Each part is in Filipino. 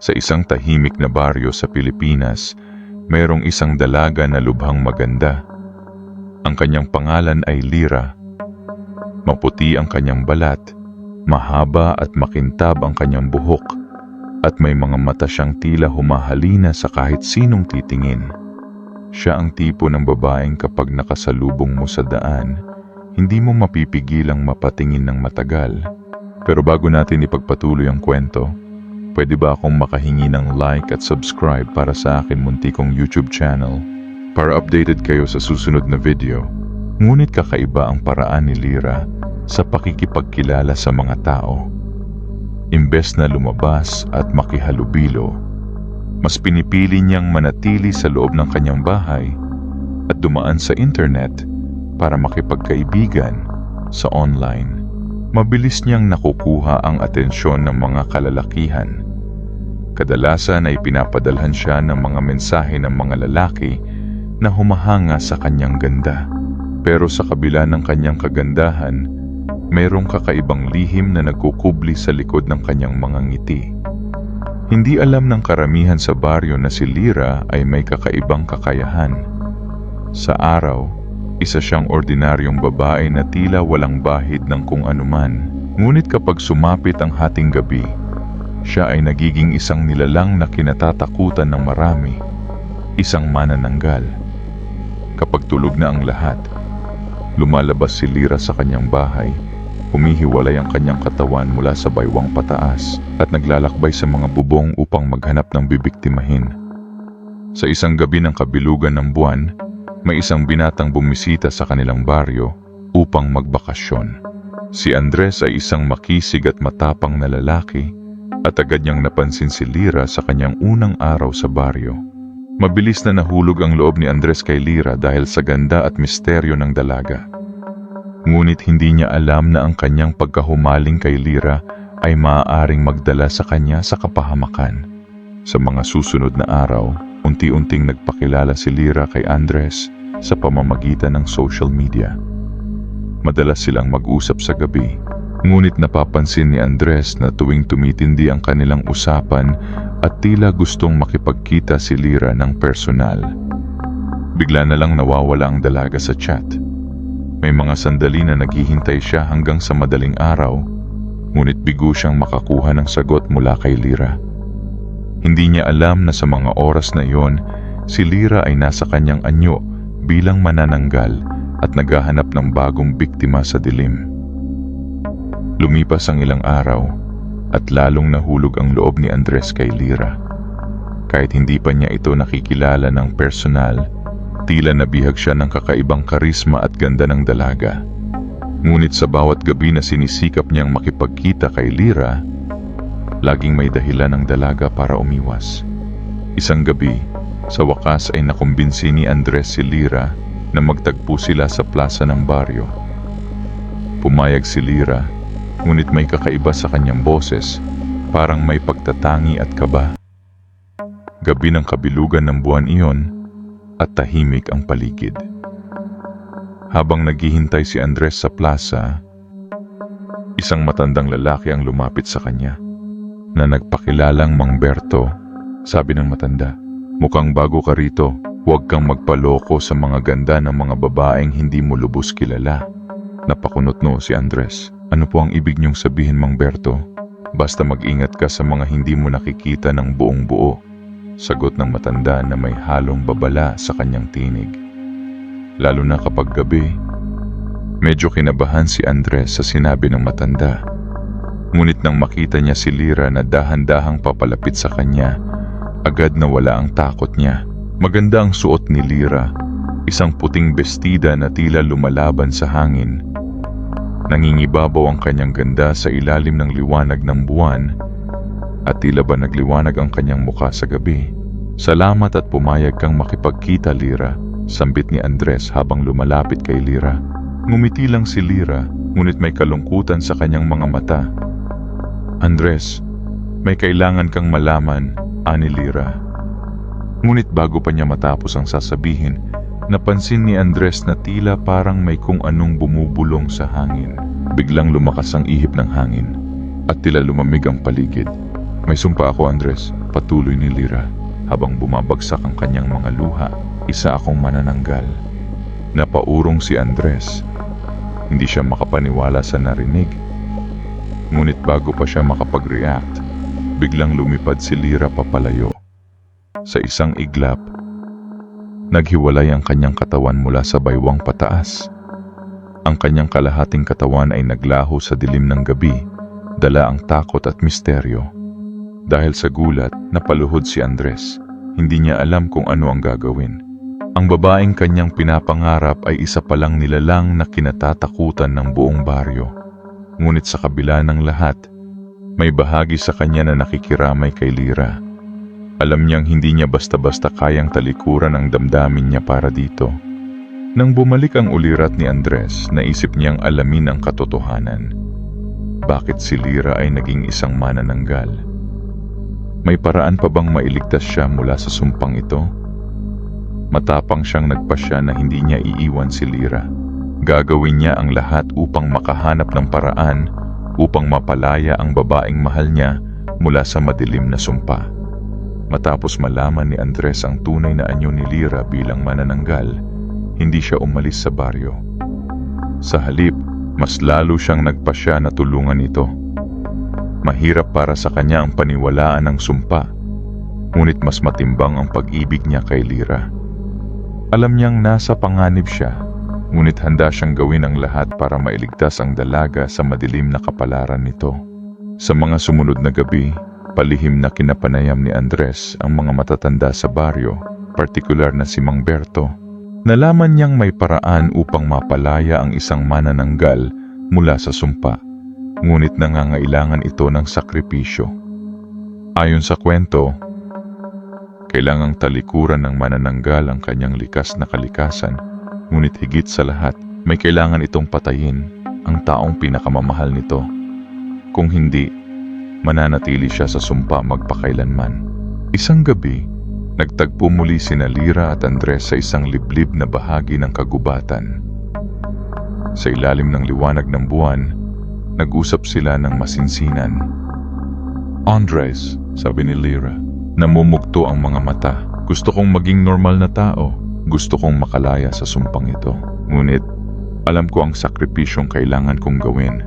Sa isang tahimik na baryo sa Pilipinas, mayroong isang dalaga na lubhang maganda. Ang kanyang pangalan ay Lira. Maputi ang kanyang balat, mahaba at makintab ang kanyang buhok, at may mga mata siyang tila humahalina sa kahit sinong titingin. Siya ang tipo ng babaeng kapag nakasalubong mo sa daan, hindi mo mapipigilang mapatingin ng matagal. Pero bago natin ipagpatuloy ang kwento, pwede ba akong makahingi ng like at subscribe para sa akin muntikong YouTube channel para updated kayo sa susunod na video. Ngunit kakaiba ang paraan ni Lira sa pakikipagkilala sa mga tao. Imbes na lumabas at makihalubilo, mas pinipili niyang manatili sa loob ng kanyang bahay at dumaan sa internet para makipagkaibigan sa online. Mabilis niyang nakukuha ang atensyon ng mga kalalakihan. Kadalasan ay pinapadalhan siya ng mga mensahe ng mga lalaki na humahanga sa kanyang ganda. Pero sa kabila ng kanyang kagandahan, mayroong kakaibang lihim na nagkukubli sa likod ng kanyang mga ngiti. Hindi alam ng karamihan sa baryo na si Lira ay may kakaibang kakayahan. Sa araw, isa siyang ordinaryong babae na tila walang bahid ng kung anuman. Ngunit kapag sumapit ang hating gabi, siya ay nagiging isang nilalang na kinatatakutan ng marami. Isang manananggal. Kapag tulog na ang lahat, lumalabas si Lira sa kanyang bahay Humihiwalay ang kanyang katawan mula sa baywang pataas at naglalakbay sa mga bubong upang maghanap ng bibiktimahin. Sa isang gabi ng kabilugan ng buwan, may isang binatang bumisita sa kanilang baryo upang magbakasyon. Si Andres ay isang makisig at matapang na lalaki at agad niyang napansin si Lira sa kanyang unang araw sa baryo. Mabilis na nahulog ang loob ni Andres kay Lira dahil sa ganda at misteryo ng dalaga. Ngunit hindi niya alam na ang kanyang pagkahumaling kay Lira ay maaaring magdala sa kanya sa kapahamakan. Sa mga susunod na araw, unti-unting nagpakilala si Lira kay Andres sa pamamagitan ng social media. Madalas silang mag-usap sa gabi, ngunit napapansin ni Andres na tuwing tumitindi ang kanilang usapan at tila gustong makipagkita si Lira ng personal. Bigla na lang nawawala ang dalaga sa chat. May mga sandali na naghihintay siya hanggang sa madaling araw, ngunit bigo siyang makakuha ng sagot mula kay Lira. Hindi niya alam na sa mga oras na iyon, si Lira ay nasa kanyang anyo bilang manananggal at naghahanap ng bagong biktima sa dilim. Lumipas ang ilang araw at lalong nahulog ang loob ni Andres kay Lira. Kahit hindi pa niya ito nakikilala ng personal, Tila nabihag siya ng kakaibang karisma at ganda ng dalaga. Ngunit sa bawat gabi na sinisikap niyang makipagkita kay Lira, laging may dahilan ng dalaga para umiwas. Isang gabi, sa wakas ay nakumbinsi ni Andres si Lira na magtagpo sila sa plaza ng baryo. Pumayag si Lira, ngunit may kakaiba sa kanyang boses, parang may pagtatangi at kaba. Gabi ng kabilugan ng buwan iyon, at tahimik ang paligid. Habang naghihintay si Andres sa plaza, isang matandang lalaki ang lumapit sa kanya na nagpakilalang Mang Berto. Sabi ng matanda, mukhang bago ka rito, huwag kang magpaloko sa mga ganda ng mga babaeng hindi mo lubos kilala. Napakunot no si Andres. Ano po ang ibig niyong sabihin Mang Berto? Basta mag-ingat ka sa mga hindi mo nakikita ng buong buo. Sagot ng matanda na may halong babala sa kanyang tinig. Lalo na kapag gabi, medyo kinabahan si Andres sa sinabi ng matanda. Ngunit nang makita niya si Lira na dahan-dahang papalapit sa kanya, agad na wala ang takot niya. Maganda ang suot ni Lira, isang puting bestida na tila lumalaban sa hangin. Nangingibabaw ang kanyang ganda sa ilalim ng liwanag ng buwan at tila ba nagliwanag ang kanyang mukha sa gabi. Salamat at pumayag kang makipagkita, Lira, sambit ni Andres habang lumalapit kay Lira. Ngumiti lang si Lira, ngunit may kalungkutan sa kanyang mga mata. Andres, may kailangan kang malaman, ani Lira. Ngunit bago pa niya matapos ang sasabihin, napansin ni Andres na tila parang may kung anong bumubulong sa hangin. Biglang lumakas ang ihip ng hangin at tila lumamig ang paligid. May sumpa ako, Andres. Patuloy ni Lira. Habang bumabagsak ang kanyang mga luha, isa akong manananggal. Napaurong si Andres. Hindi siya makapaniwala sa narinig. Ngunit bago pa siya makapag-react, biglang lumipad si Lira papalayo. Sa isang iglap, naghiwalay ang kanyang katawan mula sa baywang pataas. Ang kanyang kalahating katawan ay naglaho sa dilim ng gabi, dala ang takot at misteryo. Dahil sa gulat, napaluhod si Andres. Hindi niya alam kung ano ang gagawin. Ang babaeng kanyang pinapangarap ay isa palang nilalang na kinatatakutan ng buong baryo. Ngunit sa kabila ng lahat, may bahagi sa kanya na nakikiramay kay Lira. Alam niyang hindi niya basta-basta kayang talikuran ang damdamin niya para dito. Nang bumalik ang ulirat ni Andres, naisip niyang alamin ang katotohanan. Bakit si Lira ay naging isang manananggal? May paraan pa bang mailigtas siya mula sa sumpang ito? Matapang siyang nagpasya na hindi niya iiwan si Lira. Gagawin niya ang lahat upang makahanap ng paraan upang mapalaya ang babaeng mahal niya mula sa madilim na sumpa. Matapos malaman ni Andres ang tunay na anyo ni Lira bilang manananggal, hindi siya umalis sa baryo. Sa halip, mas lalo siyang nagpasya na tulungan ito. Mahirap para sa kanya ang paniwalaan ng sumpa, ngunit mas matimbang ang pag-ibig niya kay Lira. Alam niyang nasa panganib siya, ngunit handa siyang gawin ang lahat para mailigtas ang dalaga sa madilim na kapalaran nito. Sa mga sumunod na gabi, palihim na kinapanayam ni Andres ang mga matatanda sa baryo, partikular na si Mang Berto. Nalaman niyang may paraan upang mapalaya ang isang manananggal mula sa sumpa, ngunit nangangailangan ito ng sakripisyo. Ayon sa kwento, kailangang talikuran ng manananggal ang kanyang likas na kalikasan, ngunit higit sa lahat, may kailangan itong patayin ang taong pinakamamahal nito. Kung hindi, mananatili siya sa sumpa magpakailanman. Isang gabi, nagtagpo muli sina Lira at Andres sa isang liblib na bahagi ng kagubatan. Sa ilalim ng liwanag ng buwan, nag-usap sila ng masinsinan. Andres, sabi ni Lira, namumugto ang mga mata. Gusto kong maging normal na tao. Gusto kong makalaya sa sumpang ito. Ngunit, alam ko ang sakripisyong kailangan kong gawin.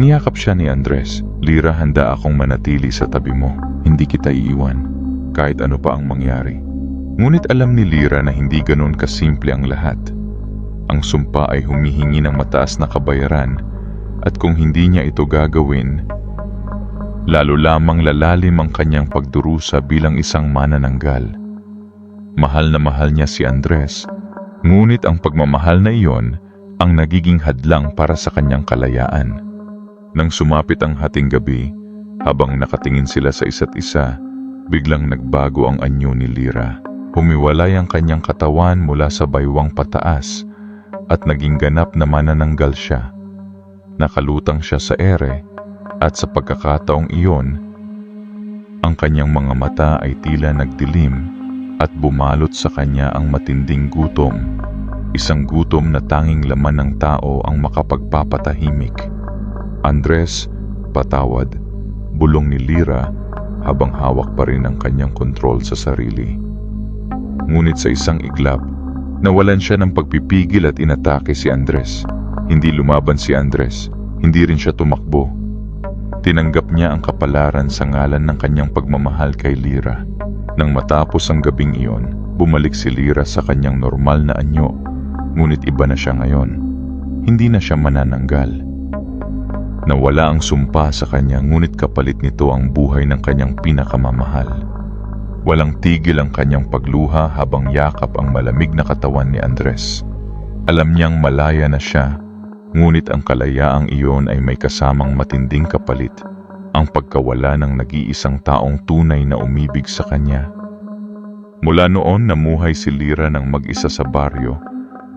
Niyakap siya ni Andres. Lira, handa akong manatili sa tabi mo. Hindi kita iiwan. Kahit ano pa ang mangyari. Ngunit alam ni Lira na hindi ganon kasimple ang lahat. Ang sumpa ay humihingi ng mataas na kabayaran at kung hindi niya ito gagawin, lalo lamang lalalim ang kanyang pagdurusa bilang isang manananggal. Mahal na mahal niya si Andres, ngunit ang pagmamahal na iyon ang nagiging hadlang para sa kanyang kalayaan. Nang sumapit ang hating gabi, habang nakatingin sila sa isa't isa, biglang nagbago ang anyo ni Lira. Humiwalay ang kanyang katawan mula sa baywang pataas at naging ganap na manananggal siya. Nakalutang siya sa ere at sa pagkakataong iyon, ang kanyang mga mata ay tila nagdilim at bumalot sa kanya ang matinding gutom, isang gutom na tanging laman ng tao ang makapagpapatahimik. Andres, patawad, bulong ni Lira habang hawak pa rin ang kanyang kontrol sa sarili. Ngunit sa isang iglap, nawalan siya ng pagpipigil at inatake si Andres. Hindi lumaban si Andres, hindi rin siya tumakbo. Tinanggap niya ang kapalaran sa ngalan ng kanyang pagmamahal kay Lira. Nang matapos ang gabing iyon, bumalik si Lira sa kanyang normal na anyo, ngunit iba na siya ngayon. Hindi na siya manananggal. Nawala ang sumpa sa kanya ngunit kapalit nito ang buhay ng kanyang pinakamamahal. Walang tigil ang kanyang pagluha habang yakap ang malamig na katawan ni Andres. Alam niyang malaya na siya, ngunit ang kalayaang iyon ay may kasamang matinding kapalit, ang pagkawala ng nag-iisang taong tunay na umibig sa kanya. Mula noon namuhay si Lira ng mag-isa sa baryo,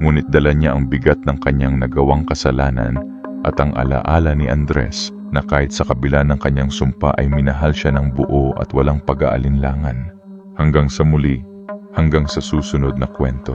ngunit dala niya ang bigat ng kanyang nagawang kasalanan at ang alaala ni Andres na kahit sa kabila ng kanyang sumpa ay minahal siya ng buo at walang pag-aalinlangan. Hanggang sa muli, hanggang sa susunod na kwento.